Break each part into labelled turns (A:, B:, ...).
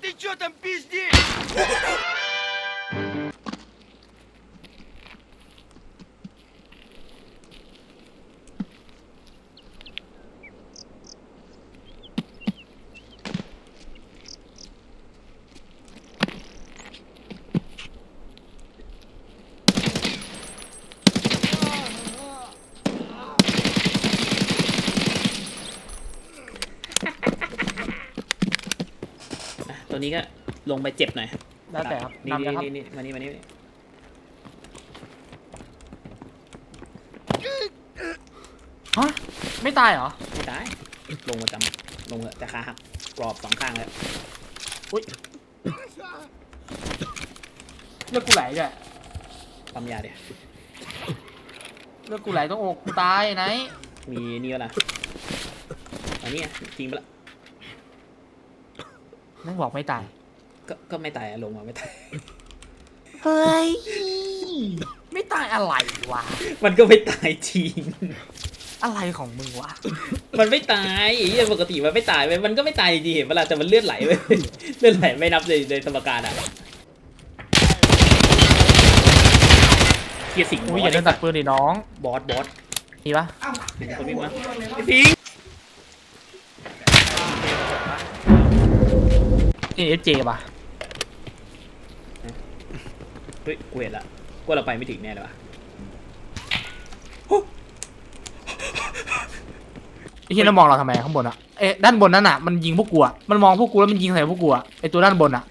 A: ты чё там пиздишь?
B: ตัวนี้ก็ลงไปเจ็บหน่อย
C: แล้วแต่ครับ
B: นี่
C: นำเลยครับ
B: นี่นี่มานี่มานี่
C: ฮะไม่ตายเหรอ
B: ไม่ตายลงมาจำลงเถอะแต่ขาหักกรอบสองข้างแล้ว
C: เลือดกูไหลด้วย
B: ปั๊มยาเดี๋ยว
C: เลือดกูไหลต้องอกกูตายไหน
B: มีนี่แล้วนะอันนี้อะทิ้งไปละ
C: นั่งบอกไม่ตาย
B: ก็ก็ไม่ตายอะลงมาไม่ตาย
C: เฮ้ย ไม่ตายอะไรวะ
B: มันก็ไม่ตายจริง
C: อะไรของมึงวะ
B: มันไม่ตายไอ้เหี้ยปกติมันไม่ตายเว้ยมันก็ไม่ตายจริงๆเห็นเวลาแต่มันเลือดไหลเว้ยเลือดไหลไม่นับในในสมการอะเกียร์สิงห์
C: อุ้ยอย่าเดินตัดปืนดิน้อง
B: บอสบอส
C: มีปะ
B: มีคนวิ่งมาไอ้พิง
C: นี่ เอเจปะ
B: เฮ้ยกูเห็นละกูเราไปไม่ถึงแน่เลยวะ
C: ไอ้ที่นั่นมองเราทำไมข้างบนอะเอ๊ะด้านบนนั่นอะมันยิงพวกกูอะมันมองพวกกูแล้วมันยิงใส่พวกกูอะไอตัวด้านบนอะ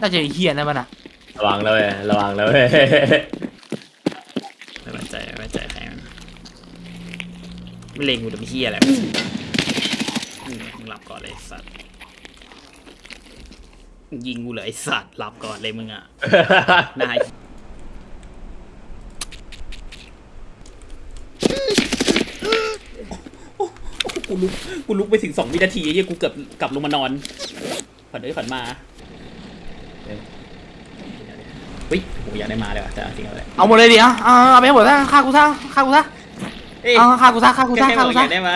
C: น่าจะไอ้เฮียนั่นมันอะ
D: ระวังแล้วเว้ยระวังแล้วเว้ย
B: ไม่มั่นใจไม่มั่นใจใครมันไม่เล็งกูจะไม่เฮียอะไรนี่ไงมึงหลับก่อนเลยไอ้สัตว์ ยิงกูเลยไอ้สัตว์หลับก่อนเลยมึงอะ นายกูลุกกูลุกไปถึงสองวินาทีไอ้เหี้ยกูเกือบกลับลงมานอนฝันเอ้ยฝันมาเฮ้ยผมอยากได้มาเลยว่ะแต่เอาจริงเอาเลย
C: เอาหมดเลยดิเอาเอาเอาไปให้หมดซะฆ่ากูซะฆ่ากูซะ
B: เอ้ย
C: เอาฆ่ากูซะฆ่ากู
B: แค่
C: ซะ
B: แค่
C: ฆ่า
B: บอ
C: กู
B: กอ
C: ซะ
B: ยากได้มา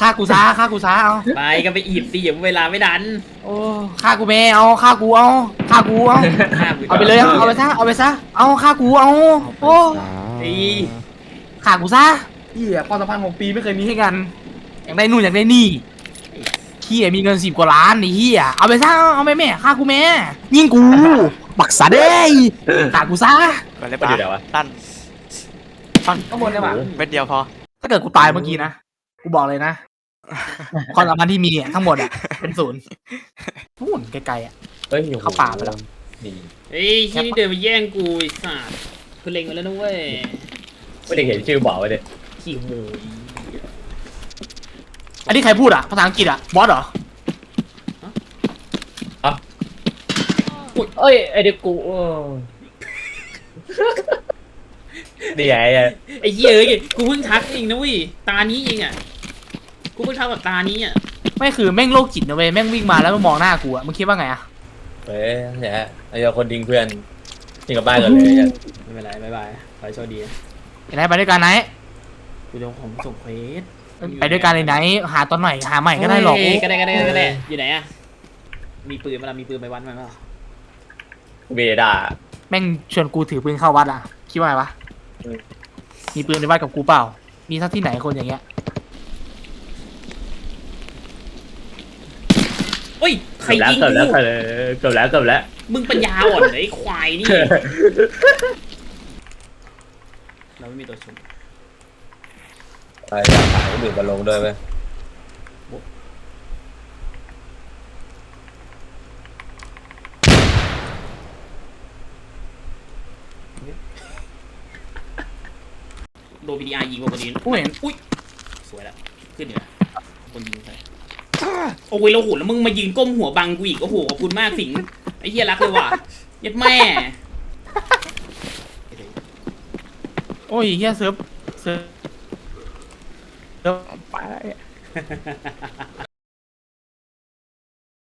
C: ฆ่ากูซะฆ่ากูซะเอา
B: ไปกันไปอีบสิอย่าเวลาไม่ดัน
C: โอ้ฆ่ากูแม่เอาฆ่ากูเอาฆ่ากูเอา
B: ฆ่ากู
C: เอาไปเลยเอาเอาไปซะเอาไปซะเอาฆ่ากูเอาโอ้
B: ไอ้
C: ฆ่ากูซะเฮียความสัมพันธ์ของปีไม่เคยมีให้กัน อยากได้นู่นอยากได้นี่เฮียมีเงินสิบกว่าล้านไอ้เฮียเอาไปซะเอาไปแม่ฆ่ากูแม่ยิงกูบักซะเด้ยฆ่ากูซะ
E: ก่อนเลย
D: มัน
E: ปะ
D: อยู่ไหนวะ
E: สั้น
C: ข้างบนได้ปะ
E: เม็ดเดียวพอ
C: ถ้าเกิดกูตายเมื่อกี้นะ กูบอกเลยนะ ความสัมพันธ์ที่มีอะทั้งหมดอะเป็นศูนย์นู่นไกลๆอะ
D: เฮ้ยอยู่
C: เข้าป่าไปแล้ว
D: นี่
B: ไอ้ที่นี่เดินมาแย่งกูไอ้สัตว์คือเล็งมาแล้วนะเว้ย
D: ไม่ได้เห็นชื่อบอกไว้เลย
B: ขี้โมย
C: อันนี้ใครพูดอะภาษาอังกฤษอะบอสเหรอ
D: เอ้ยไอเด็กกูโอ้นี่ไงไอ้
B: ไอ้เหี้ยเอ้ยกูเพิ่งทักเองนะเว้ยตานี้เองอะ กูเพิ่งทักแบบตานี้อะ
C: ไม่คือแม่งโรคจิตนะเว้ยแม่งวิ่งมาแล้วมันมองหน้ากูอะมึงคิดว่าไงอะ
D: เฮ้ยเนี่ยไอ้เจ้าคนทิ้งเพื่อนทิ้งกลับบ้านก่อนเลยเนี่ย
B: ไม่เป็นไรบ๊ายบายขอให้โชคดี
C: เห็นไหมไปด้วยกันไหน
B: กูจะเอาของส่งเควส
C: ไปด้วยกันเลยไหนหาตอนไหนหาใหม่ก็ได้หรอก
B: เยก็ได้ก็ได้ก็ได้อยู่ไหนอะมีปืนมาละมีปืนไปวัดมาเปล่า
D: เบด้า
C: แม่งชวนกูถือปืนเข้าวัดอะคิดว่าไงวะ
D: เออ
C: มีปืนในวัดกับกูเปล่า มีสักที่ไหนคนอย่างเงี้ย
B: เฮ้ยใคร
D: เกือบแล้ว
B: ยิง
D: เกือบแล้ว
B: กู
D: เกือบแล้วเกือบแล้ว
B: มึงปัญญาอ่อนเลยไอ้ควายนี่เราไม่มีตัวชม
D: ไปอยากถ่ายก็ดื่มมาลงด้วยไหม
B: โดนบีดีอาร์ยิงมาคนนี้
C: กูเห็น
B: อุ้ยสวยละขึ้นเหนือคนยิงใส่โอ้ยเราโหแล้วมึงมายืนก้มหัวบังกูอีกโอ้โหขอบคุณมากสิงไอ้เหี้ยรักเลยว่ะยัดแม่
C: โอ้ยเฮียเซิร์ฟเซิร์ฟไป